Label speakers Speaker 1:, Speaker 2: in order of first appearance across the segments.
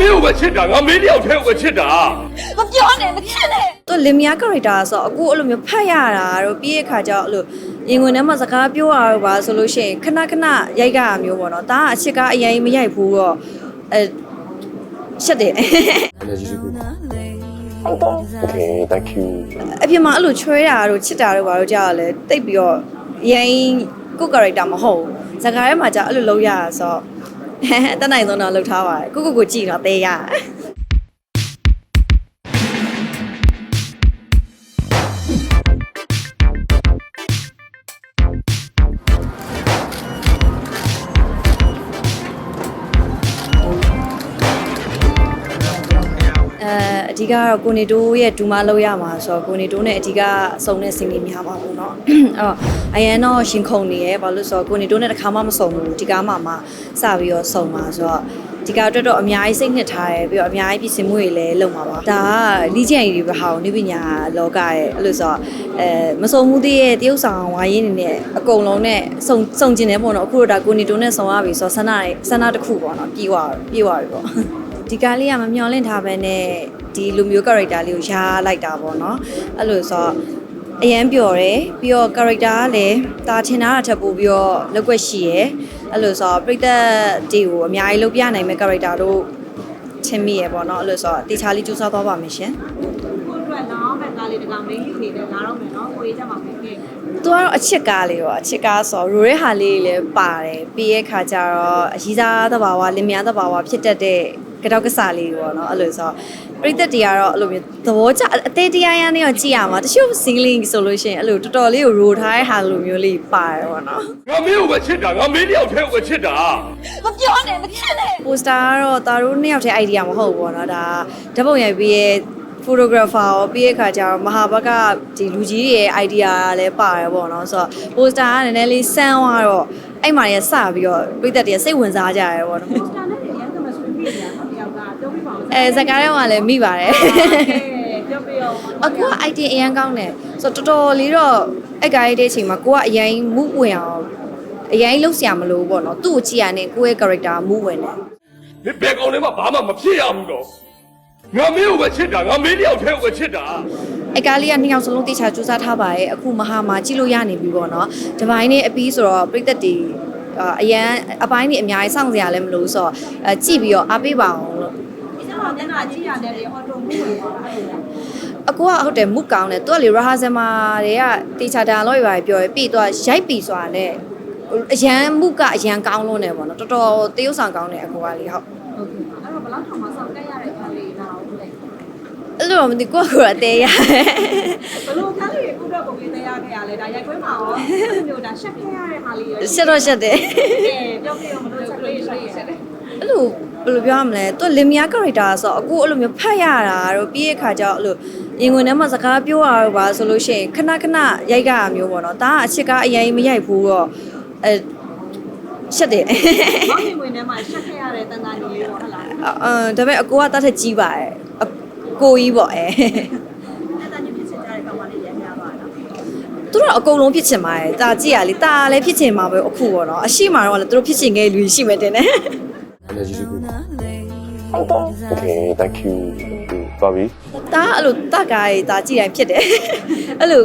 Speaker 1: မင်းကိုပဲချစ်တာငါမင်းတယောက်တည်းကိုပဲချစ်တာ
Speaker 2: မပြောနဲ့မဖြစ်နဲ့
Speaker 3: သူလင်မယား character ဆိုတော့အခုအဲ့လိုမျိုးဖတ်ရတာတော့ပြီးရခါကျတော့အဲ့လိုရင်ဝင်ထဲမှာစကားပြောရတော့ပါဆိုလို့ရှိရင်ခဏခဏရိုက်ကြရမျိုးပေါ့နော်ဒါကအချစ်ကားအရင်မရိုက်ဘူးတော့အဲရှက်တယ်
Speaker 4: energy တခု
Speaker 1: Okay thank you
Speaker 3: အပြင်မှာအဲ့လိုချွဲတာတို့ချစ်တာတို့ဘာလို့ကြာရလဲတိတ်ပြီးတော့ရင်ကို character မဟုတ်ဘူးစကားထဲမှာကြာအဲ့လိုလုပ်ရတာဆိုတော့ တတ်နိုင်ဆုံးတော့လုပ်ထားပါတယ်ကိုကိုကိုကြည့်တော့သေးရ ဓိကတော့ကိုနေတိုးရဲ့ဒူမလောက်ရမှာဆိုတော့ကိုနေတိုးနဲ့အဓိကစုံတဲ့စင်ကြီးများပါဘူးเนาะအဲ့တော့အရန်တော့ရှင်ခုန်နေရဲဘာလို့လဲဆိုတော့ကိုနေတိုးနဲ့တစ်ခါမှမစုံဘူးဒီကားမှမှစပြီးတော့စုံပါဆိုတော့ဒီကားအတွက်တော့အများကြီးစိတ်နှစ်ထားတယ်ပြီးတော့အများကြီးပြင်ဆင်မှုတွေလည်းလုပ်မှာပါဒါကလိကျန်ကြီးတွေပဲဟာနိပညာလောကရဲ့အဲ့လိုဆိုတော့အဲမစုံမှုသေးရဲ့တရုပ်ဆောင်ဝါရင်းနေနဲ့အကုန်လုံးနဲ့စုံစုံကျင်တယ်ပေါ့နော်အခုတော့ဒါကိုနေတိုးနဲ့စုံရပြီဆိုတော့ဆန္ဒတွေဆန္ဒတစ်ခုပေါ့နော်ပြီးသွားပြီးသွားပြီပေါ့ ဒီကားလေးကမမျော်လင့်ထားပဲနဲ့ဒီလူမျိုး character လေးကိုရှားလိုက်တာပေါ့နော်အဲ့လိုဆိုတော့အရန်ပျော်တယ်ပြီးတော့ character ကလည်းတာထင်တာထပ်ပို့ပြီးတော့လောက်ွက်ရှိရယ်အဲ့လိုဆိုတော့ပြိသက်တွေကိုအများကြီးလုပ်ပြနိုင်မဲ့ character တို့ချင်းမိရယ်ပေါ့နော်အဲ့လိုဆိုတော့တေချာလေးကြိုးစားသွားပါမယ်ရှင်
Speaker 2: ကိုအတွက်တော့မဲ့ကားလေးတကောင်မင်းယူနေတယ်လာတော့မယ်နော်ကိုရေးချက်မှာမင်းခဲ့
Speaker 3: သူကတော့အချစ်ကားလေးပေါ့အချစ်ကားဆိုတော့ရိုရဲဟာလေးလည်းပါတယ်ပြီးရဲ့ခါကျတော့အကြီးစားသဘာဝလင်မယားသဘာဝဖြစ်တတ်တဲ့ ကတော့ကစားလေးပေါ့နော်အဲ့လိုဆိုတော့ပရိသတ်တွေကတော့အဲ့လိုမျိုးသဘောကျအသေးတရားရမ်းနေတော့ကြည့်ရမှာတချို့ singling ဆိုလို့ရှိရင်အဲ့လိုတော်တော်လေးကိုရိုထားတဲ့ဟာလိုမျိုးလေးပါတယ်ပေါ့နော်
Speaker 1: ငါမင်းကိုပဲချစ်တာငါမင်းတယောက်တည်းကိုပဲချစ်တာ
Speaker 2: မပြောနဲ့မဖြစ်နဲ့
Speaker 3: ပိုစတာကတော့တာတို့နှစ်ယောက်တည်း idea မဟုတ်ဘူးပေါ့နော်ဒါဓာတ်ပုံရိုက်ပြီးရဲ့ photographer ရောပြီးရဲ့ခါကျတော့မဟာဘက်ကဒီလူကြီးတွေရဲ့ idea လည်းပါတယ်ပေါ့နော်ဆိုတော့ poster ကနည်းနည်းလေးစမ်းသွားတော့အဲ့မှာရစပြီးတော့ပြည်သက်တွေစိတ်ဝင်စားကြရတယ်ပေါ့နော်
Speaker 2: စတာနဲ့ ယောက်ကပြောပြပါဦး
Speaker 3: အဲဇာတ်ကားထဲမှာလည်းမိပါတယ်
Speaker 2: ပြောပြအောင်
Speaker 3: အခုက idea အရင်ကောင်းတယ်ဆိုတော့တော်တော်လေးတော့အဲ့ကားရေးတဲ့အချိန်မှာကိုကအရင်မူးဝင်အောင်အရင်လှုပ်ရှားမလို့ပေါ့နော်သူ့ကိုကြည့်ရတဲ့ကိုယ့်ရဲ့ character မူးဝင်တယ်
Speaker 1: ဒီဘယ်ကောင်ထဲမှာဘာမှမဖြစ်ရဘူးတော့ငါမင်းကိုပဲချစ်တာငါမင်းတယောက်တည်းကိုပဲချစ်တာ
Speaker 3: အကားလေးကနှစ်ယောက်စလုံးတေချာစူးစမ်းထားပါတယ်အခုမဟာမှာကြည့်လို့ရနေပြီပေါ့နော်ဒီပိုင်းနဲ့အပြီးဆိုတော့ပြိသက်တီ အာအရန်အပိုင်းကြီးအများကြီးစောင့်စရာလည်းမလိုဘူးဆိုတော့အဲကြည့်ပြီးတော့အားပေးပါအောင်လို့
Speaker 2: ဒီစမှာမျက်နှာကြည့်ရတယ်လေအော်တိုမှုဝင်သွားတာ
Speaker 3: အကူကဟုတ်တယ်မုကောင်းတယ်သူကလေရာဟာဇမာတွေကတေချာတာလို့ရပါပြောရပြီးတော့ရိုက်ပြီးဆိုတာနဲ့အရန်မုကအရန်ကောင်းလို့နေပေါ့နော်တော်တော်တရုပ်ဆောင်ကောင်းတယ်အကူကလေဟုတ်
Speaker 2: ဟုတ်ကဲ့အဲ့တော့ဘယ်လောက်ထောင်မှစောင့်တက်ရတဲ့ခါလေးလာအောင်လေ
Speaker 3: အဲ့လိုတော့မသိကိုကကိုယ်အသေးရတယ်
Speaker 2: ဘလို့ခါလေးကိုတော့ပုံလေးတရားခဲ့ရလဲဒါရိုက်ခွဲမှာရောမျိုးဒါရှက်ခဲ့ရတဲ့ခါလေးရော
Speaker 3: ရှက်တော့ရှက်တယ်
Speaker 2: ပြောပြအောင်မလို့ချက်လေးရှက်ရတယ်
Speaker 3: အဲ့လိုဘယ်လိုပြောရမလဲသူလင်မယား character ဆိုတော့အခုအဲ့လိုမျိုးဖတ်ရတာတော့ပြီးရခါကျတော့အဲ့လိုရင်ဝင်ထဲမှာစကားပြောရတော့ပါဆိုလို့ရှိရင်ခဏခဏရိုက်ကြရမျိုးပေါ့နော်ဒါကအချစ်ကားအရင်မရိုက်ဘူးတော့အဲရှက်တယ်
Speaker 2: မောင်မြင်ဝင်ထဲမှာရှက်ခဲ့ရတဲ့တန်တန်ကြီးလေးပေါ့ဟုတ်လား
Speaker 3: အဲဒါပေမဲ့အကိုကတတ်ထက်ကြီးပါတယ်အ ကိုကြီးပေါ့အဲ
Speaker 2: တန်တန်ကြီးဖြစ်ချင်ကြတဲ့ကောင်မလေးရမ်းများပါလား
Speaker 3: သူတို့အကုန်လုံးဖြစ်ချင်ပါတယ်ဒါကြည့်ရလေဒါလည်းဖြစ်ချင်မှာပဲအခုပေါ့နော်အရှိမှတော့လည်းသူတို့ဖြစ်ချင်ခဲ့လူရှိမှတင်တယ်
Speaker 4: energy တခု
Speaker 1: Okay thank you ပါပြီ
Speaker 3: ဒါကအဲ့လိုတကားရေးဒါကြည့်တိုင်းဖြစ်တယ်အဲ့လို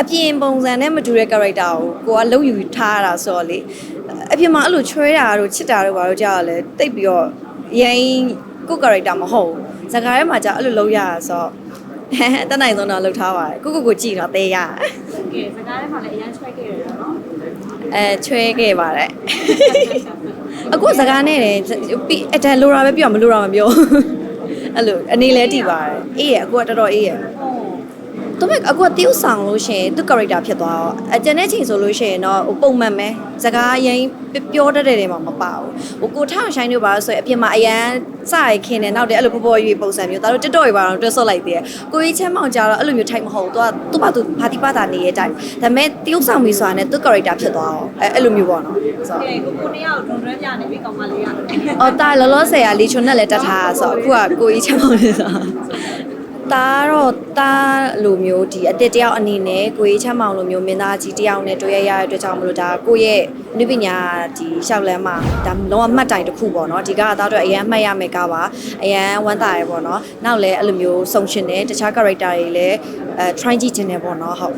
Speaker 3: အပြင်ပုံစံနဲ့မတူတဲ့ character ကိုကိုကလုံးယူထားရတာဆိုတော့လေအပြင်မှာအဲ့လိုချွဲတာတို့ချစ်တာတို့ဘာလို့ကြာရလဲတိတ်ပြီးတော့ရင်ကို character မဟုတ်ဘူး ဇာတ်ကားထဲမှာကြာအဲ့လိုလုံးရတာဆိုတော့တတ်နိုင်ဆုံးတော့လုပ်ထားပါတယ်ကိုကိုကိုကြည့်တော့သေးရတယ်
Speaker 2: ကဲစကားထဲမှာလည်းအရန်ဆွဲခဲ့ရတယ်နော်
Speaker 3: အဲချွဲခဲ့ပါတယ်အခုစကားနဲ့တယ်ပြီးအတန်လိုတာပဲပြောမလိုတာမပြောအဲ့လိုအနေလဲတည်ပါတယ်အေးရအခုကတော်တော်အေးရ
Speaker 2: ဟုတ်
Speaker 3: သူမဲ့အခုကတရုပ်ဆောင်လို့ရှိရင်သူ character ဖြစ်သွားတော့အကျန်တဲ့ချိန်ဆိုလို့ရှိရင်တော့ဟိုပုံမှန်ပဲစကားရင်ပြောတတ်တဲ့နေမှာမပါဘူးဟိုကိုထောင်ဆိုင်တို့ပါလို့ဆိုရင်အပြင်မှာအရန်စရခင်းနေနောက်တယ်အဲ့လိုပေါ်ပေါ်ရွေပုံစံမျိုးဒါတို့ TikTok တွေပါတော့တွဲဆော့လိုက်သေးတယ်ကိုကြီးချမ်းမောင်ကြတော့အဲ့လိုမျိုး type မဟုတ်ဘူးသူကသူ့ဘာသူဘာတိပါတာနေရဲ့ type ဒါပေမဲ့တရုပ်ဆောင်ပြီဆိုတာနဲ့သူ character ဖြစ်သွားတော့အဲအဲ့လိုမျိုးပေါ့နော်ဆိုတော့
Speaker 2: ကဲကိုကိုနှစ်ယောက်ဒွန်တွဲပြနေပြီကောင်မလေးရတယ်
Speaker 3: အော်တာလောလောဆယ်ကလီချွန်နဲ့လည်းတက်ထားတာဆိုတော့အခုကကိုကြီးချမ်းမောင်လေးဆိုတော့ ဒါကတော့ဒါလိုမျိုးဒီအစ်စ်တယောက်အနေနဲ့ကိုကြီးချမ်းမောင်လိုမျိုးမင်းသားကြီးတယောက်နဲ့တွေ့ရရတဲ့အတွက်ကြောင့်မလို့ဒါကိုယ့်ရဲ့အနုပညာဒီလျှောက်လန်းမှာဒါလုံးဝမှတ်တိုင်တစ်ခုပေါ့နော်ဒီကအသားအတွက်အရန်မှတ်ရမယ်ကားပါအရန်ဝမ်းသာရယ်ပေါ့နော်နောက်လည်းအဲ့လိုမျိုးစုံရှင်တယ်တခြား character တွေလည်းအဲ try ကြည့်ခြင်းတယ်ပေါ့နော်ဟုတ်